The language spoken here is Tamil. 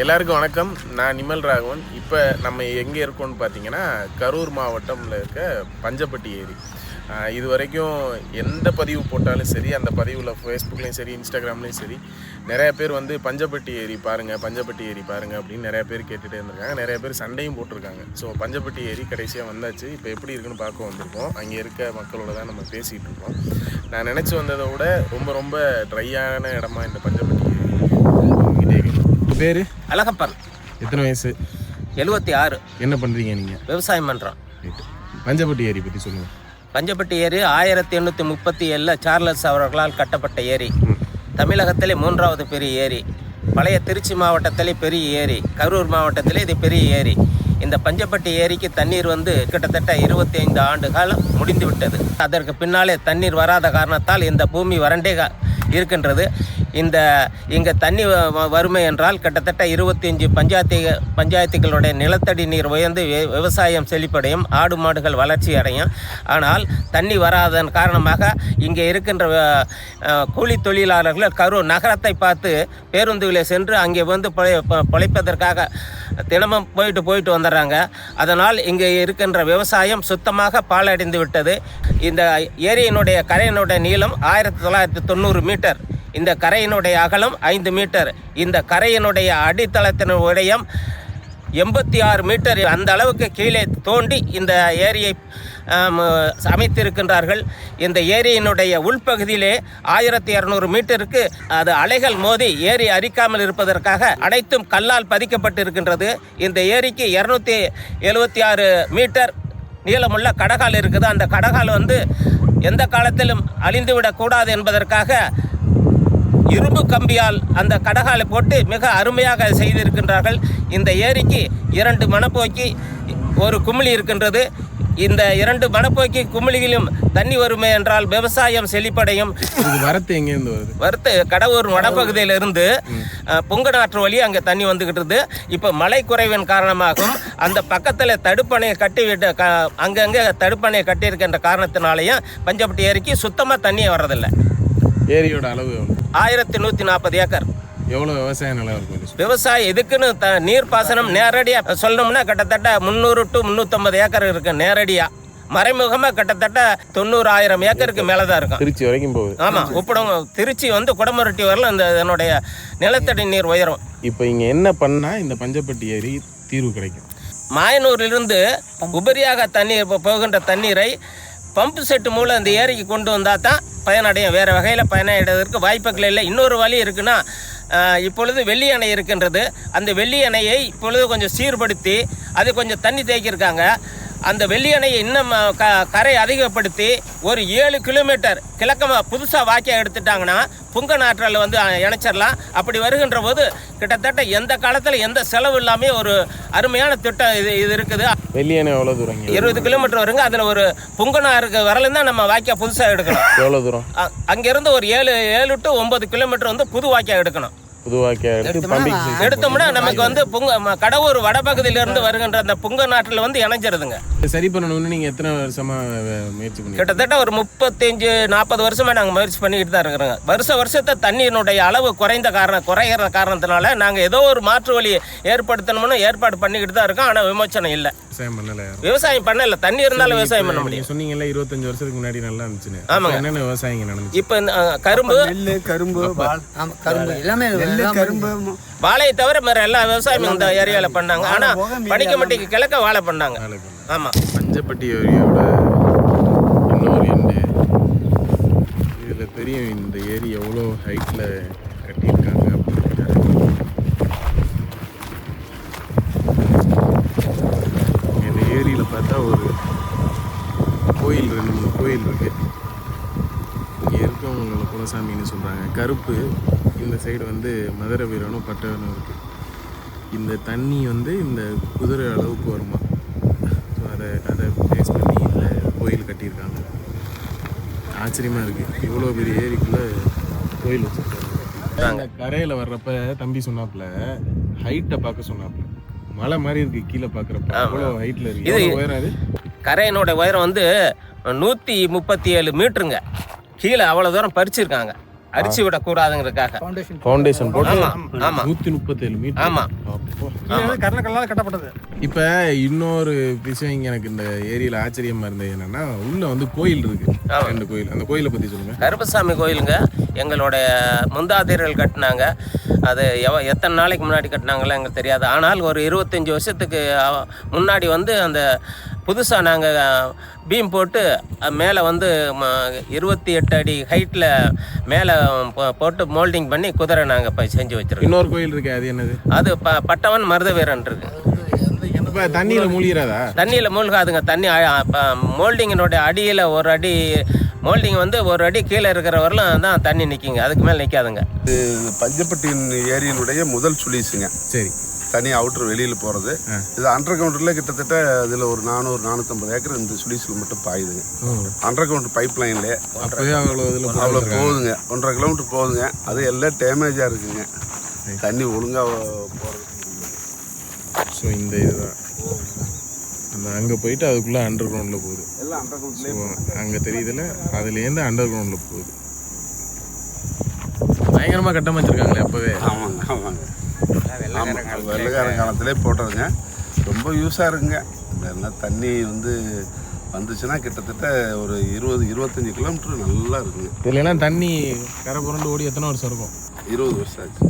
எல்லாருக்கும் வணக்கம். நான் நிமல் ராகவன். இப்போ நம்ம எங்கே இருக்கோம்னு பார்த்தீங்கன்னா கரூர் மாவட்டம்ல இருக்க பஞ்சப்பட்டி ஏரி. இது வரைக்கும் எந்த பதிவு போட்டாலும் சரி அந்த பதிவில் ஃபேஸ்புக்லேயும் சரி இன்ஸ்டாகிராம்லேயும் சரி நிறைய பேர் வந்து பஞ்சப்பட்டி ஏரி பாருங்கள் பஞ்சப்பட்டி ஏரி பாருங்கள் அப்படின்னு நிறைய பேர் கேட்டுகிட்டே இருந்திருக்காங்க. நிறைய பேர் சண்டையும் போட்டிருக்காங்க. ஸோ பஞ்சப்பட்டி ஏரி கடைசியாக வந்தாச்சு. இப்போ எப்படி இருக்குன்னு பார்க்க வந்திருக்கோம். அங்கே இருக்க மக்களோட தான் நம்ம பேசிகிட்டு இருக்கோம். நான் நினச்சி வந்ததை விட ரொம்ப ரொம்ப ட்ரையான இடமா இந்த பஞ்சப்பட்டி ஏரி பேர்? அழகப்பன் எத்தனை வயசு? எழுபத்தி ஆறு. என்ன பண்ணுறீங்க நீங்கள் விவசாயம் பண்ணுறோம் பஞ்சப்பட்டி ஏரி பற்றி சொல்லுங்கள் பஞ்சப்பட்டி ஏரி ஆயிரத்தி எண்ணூற்றி முப்பத்தி ஏழில் சார்லஸ் அவர்களால் கட்டப்பட்ட ஏரி. தமிழகத்திலே மூன்றாவது பெரிய ஏரி. பழைய திருச்சி மாவட்டத்திலே பெரிய ஏரி. கரூர் மாவட்டத்திலே இது பெரிய ஏரி. இந்த பஞ்சப்பட்டி ஏரிக்கு தண்ணீர் வந்து கிட்டத்தட்ட இருபத்தி ஐந்து ஆண்டு காலம் முடிந்து விட்டது அதற்கு பின்னாலே தண்ணீர் வராத காரணத்தால் இந்த பூமி வறண்டே இருக்கின்றது. இந்த இங்கே தண்ணி வ- வறுமை என்றால் கிட்டத்தட்ட இருபத்தி அஞ்சு பஞ்சாயத்து பஞ்சாயத்துகளுடைய நிலத்தடி நீர் உயர்ந்து விவசாயம் செழிப்படையும் ஆடு மாடுகள் வளர்ச்சி அடையும். ஆனால் தண்ணி வராதன் காரணமாக இங்கே இருக்கின்ற கூலி தொழிலாளர்கள் கரூர் நகரத்தை பார்த்து பேருந்துகளை சென்று அங்கே வந்து பிழை- பிழைப்பதற்காக தினமும் போயிட்டு போயிட்டு வந்துடுறாங்க. அதனால் இங்கே இருக்கின்ற விவசாயம் சுத்தமாக பாலடைந்து விட்டது. இந்த ஏரியினுடைய கரையினுடைய நீளம் ஆயிரத்தி தொள்ளாயிரத்தி தொண்ணூறு மீட்டர். இந்த கரையினுடைய அகலம் ஐந்து மீட்டர். இந்த கரையினுடைய அடித்தளத்தின் உடையம் எண்பத்தி ஆறு மீட்டர். அந்த அளவுக்கு கீழே தோண்டி இந்த ஏரியை அமைத்திருக்கின்றார்கள். இந்த ஏரியினுடைய உள்பகுதியிலே ஆயிரத்தி இரநூறு மீட்டருக்கு அது அலைகள் மோதி ஏரி அரிக்காமல் இருப்பதற்காக அனைத்தும் கல்லால் பதிக்கப்பட்டிருக்கின்றது. இந்த ஏரிக்கு இரநூத்தி எழுபத்தி ஆறு மீட்டர் நீளமுள்ள கடகால் இருக்குது. அந்த கடகால் வந்து எந்த காலத்திலும் அழிந்துவிடக்கூடாது என்பதற்காக இரும்பு கம்பியால் அந்த கடகாலை போட்டு மிக அருமையாக செய்திருக்கின்றார்கள். இந்த ஏரிக்கு இரண்டு மணப்போக்கி ஒரு குமிழி இருக்கின்றது. இந்த இரண்டு மணப்போக்கி குமிழியிலும் தண்ணி வருமே என்றால் விவசாயம் செழிப்படையும். வரத்து எங்கேருந்து வருது? வறுத்து கடவுர் வடபகுதியிலிருந்து அஹ், புங்கநாற்று வழி அங்கே தண்ணி வந்துக்கிட்டு இப்போ மழை குறைவின் காரணமாகவும் அந்த பக்கத்தில் தடுப்பணையை கட்டி விட்டு க அங்கங்கே தடுப்பணையை கட்டியிருக்கின்ற காரணத்தினாலேயும் பஞ்சப்பட்டி ஏரிக்கு சுத்தமாக தண்ணியே வர்றதில்லை. ஏரியோட அளவு எவ்வளோ ஆயிரத்தி நூற்றி நாற்பது ஏக்கர். எவ்வளோ விவசாய நிலம் இருக்கும்? விவசாயம் இதுக்குன்னு த நீர்ப்பாசனம் நேரடியாக சொல்லணும்னா கிட்டத்தட்ட முந்நூறு டு முந்நூற்றம்பது ஏக்கர் இருக்கு நேரடியாக மறைமுகமாக கிட்டத்தட்ட தொண்ணூறாயிரம் ஏக்கருக்கு மேலே தான் இருக்கும். திருச்சி வரைக்கும் போகுது. ஆமாம் உப்படம் திருச்சி வந்து குடமுரட்டி வரல இந்த இதனுடைய நிலத்தடி நீர் உயரும். இப்போ இங்கே என்ன பண்ணால் இந்த பஞ்சப்பட்டி ஏரி தீர்வு கிடைக்கும்? மாயனூரிலிருந்து உபரியாக தண்ணீர் போகின்ற தண்ணீரை பம்பு செட்டு மூலம் இந்த ஏரிக்கு கொண்டு வந்தால் தான் பயனடையும். வேறு வகையில் பயனடைவதற்கு வாய்ப்புகள் இல்லை. இன்னொரு வழி இருக்குன்னா இப்பொழுது வெள்ளி அணை இருக்கின்றது. அந்த வெள்ளி அணையை இப்பொழுது கொஞ்சம் சீர்படுத்தி அது கொஞ்சம் தண்ணி தேக்கியிருக்காங்க. அந்த வெள்ளி அணையை இன்னும் க கரை அதிகப்படுத்தி ஒரு ஏழு கிலோமீட்டர் கிழக்கமாக புதுசாக வாக்கியம் எடுத்துட்டாங்கன்னா புங்க நாற்றில் வந்து இணைச்சிடலாம். அப்படி வருகின்ற போது கிட்டத்தட்ட எந்த காலத்தில் எந்த செலவு இல்லாமல் ஒரு அருமையான திட்டம் இது இது இருக்குது. வெள்ளியணை எவ்வளோ தூரம் இருபது கிலோமீட்டர் வருங்க. அதில் ஒரு புங்கனாருக்கு வரலும் தான் நம்ம வாக்கியா புதுசாக எடுக்கணும் எவ்வளோ தூரம்? அங்கிருந்து ஒரு ஏழு ஏழு டு ஒன்பது கிலோமீட்டர் வந்து புது வாக்கியா எடுக்கணும். புதுவாக்கியா எடுத்து பம்பிங் ஸ்டேஷன் எடுத்தோம்னா நமக்கு வந்து புங்க ம- கடவுர் வடபகுதியிலிருந்து வருகின்ற அந்த புங்க நாட்டில் வந்து இணைஞ்சிருதுங்க. சரி பண்ணணும்னு நீங்கள் எத்தனை வருஷமாக முயற்சி பண்ணி கிட்டத்தட்ட ஒரு முப்பத்தஞ்சு நாற்பது வருஷமா நாங்கள் முயற்சி பண்ணிக்கிட்டு தான் இருக்கிறோங்க. வருஷ வருஷத்தை தண்ணியினுடைய அளவு குறைந்த காரணம் குறைகிற காரணத்தினால நாங்கள் ஏதோ ஒரு மாற்று வழி ஏற்படுத்தணும்னு ஏற்பாடு பண்ணிக்கிட்டு தான் இருக்கோம். ஆனால் விமோச்சனம் இல்லை. விவசாயம் பண்ணல. விவசாயம் பண்ணல. தண்ணி இருந்தாலும் விவசாயம் பண்ண முடியும். சொன்னீங்கல்ல இருபத்தஞ்சு வருஷத்துக்கு முன்னாடி நல்லா இருந்துச்சுன்னு. ஆமாங்க. என்னென்ன விவசாயம் இங்க நடந்துச்சு? இப்போ கரும்பு. நெல் கரும்பு கரும்பு எல்லாமே நெல் கரும்பு. வாழையை தவிர வேற எல்லா விவசாயமும் இந்த ஏரியாவில் பண்ணாங்க. ஆனால் பனிக்கமட்டிக்கு கிழக்க வாழை பண்ணாங்க. ஆமாம் பஞ்சப்பட்டி ஏரியோட இன்னொரு எண்டு. இதில் தெரியும் இந்த ஏரி எவ்வளோ ஹைட்டில் கட்டியிருக்காங்க அப்படின்னு. இந்த ஏரியில் பார்த்தா ஒரு கோயில் ரெண்டு மூணு கோயில் இருக்கு. இங்கே இருக்கவங்களை குலசாமின்னு சொல்கிறாங்க கருப்பு இந்த சைடு வந்து மதுரை வீரனும் பட்டவனும் இருக்குது இந்த தண்ணி வந்து இந்த குதிரை அளவுக்கு வருமா? ஸோ அதை அதை பேஸ் பண்ணி இந்த கோயில் கட்டியிருக்காங்க. ஆச்சரியமாக இருக்குது இவ்வளோ பெரிய ஏரிக்குள்ளே கோயில் வச்சுருக்காங்க. கரையில் வர்றப்ப தம்பி சொன்னாப்புல ஹைட்டை பார்க்க சொன்னாப்புல. மலை மாதிரி இருக்கு கீழே பார்க்குறப்ப. அவ்வளோ ஹைட்டில் இருக்கு. இது- எவ்வளோ உயரம் அது? கரையினோட உயரம் வந்து நூற்றி முப்பத்தி ஏழு மீட்டருங்க. கீழே அவ்வளோ தூரம் பறிச்சிருக்காங்க. அரிச்சு விடக்கூடாதுங்கிறதுக்காக. ஃபவுண்டேஷன் போட்டு ஆமா ஆமா. நூற்றி முப்பத்தேழு மீட்டர். ஆமா. கருணக்கல்லால் கட்டப்பட்டது. இப்போ இன்னொரு விஷயம் இங்க எனக்கு இந்த ஏரியில் ஆச்சரியமா இருந்தது என்னன்னா உள்ள வந்து கோயில் இருக்கு. ரெண்டு கோயில். அந்த கோயிலை பத்தி சொல்லுங்க. கருப்பசாமி கோயிலுங்க. எங்களுடைய முந்தாதையர்கள் கட்டினாங்க. அது எவ எத்தனை நாளைக்கு முன்னாடி கட்டினாங்களோ எங்களுக்கு தெரியாது. ஆனால் ஒரு இருபத்தஞ்சி வருஷத்துக்கு முன்னாடி வந்து அந்த புதுசாக நாங்கள் பீம் போட்டு மேலே வந்து இருபத்தி எட்டு அடி ஹைட்டில் மேலே போட்டு மோல்டிங் பண்ணி குதிரை நாங்கள் இப்போ செஞ்சு வச்சுருக்கோம். இன்னொரு கோயில் இருக்கு அது என்னது? அது ப பட்டவன் மருத வீரன் இருக்கு தண்ணியில மூழ்கிறாதா? தண்ணியில் மூழ்காதுங்க தண்ணி மோல்டிங்கினுடைய அடியில் ஒரு அடி மோல்டிங் வந்து ஒரு அடி கீழே இருக்கிற வரலும் தான் தண்ணி நிற்கிங்க அதுக்கு மேலே நிற்காதுங்க இது பஞ்சப்பட்டியின் ஏரியினுடைய முதல் சுழீஸுங்க. சரி. தனி அவுட்டர் வெளியில் போகிறது இது அண்டர் கவுண்டரில் கிட்டத்தட்ட அதில் ஒரு நானூறு நானூற்றம்பது ஏக்கர் இந்த சுழீஸில் மட்டும் பாயுதுங்க. அண்டர் கவுண்டர் பைப் அப்பவே அவ்வளோ இதில் போகுதுங்க. ஒன்றரை கிலோமீட்டர் போகுதுங்க. அது எல்லாம் டேமேஜாக இருக்குங்க. தண்ணி ஒழுங்காக போகிறது ஸோ இந்த இதுதான். அந்த அங்கே போயிட்டு அதுக்குள்ளே அண்டர் கிரவுண்டில் போகுது. எல்லாம் அண்டர் கவுண்டர்லேயே ஸோ அங்கே தெரியுதுல அதுலேருந்து அண்டர் கிரவுண்டில் போகுது. பயங்கரமாக கட்டமைச்சிருக்காங்களே அப்போவே. ஆமாங்க ஆமாங்க. ஆமாம் வெள்ளக்காரன் காலத்திலே. போட்டதுங்க. ரொம்ப யூஸாக இருக்குங்க. இந்த எல்லாம் தண்ணி வந்து வந்துச்சுன்னா கிட்டத்தட்ட ஒரு இருபது இருபத்தஞ்சி கிலோமீட்டர் நல்லா இருக்குங்க. இதுலலாம் தண்ணி கரை புரண்டு ஓடி எத்தனை வருஷம் இருக்கும்? இருபது வருஷம் ஆச்சு.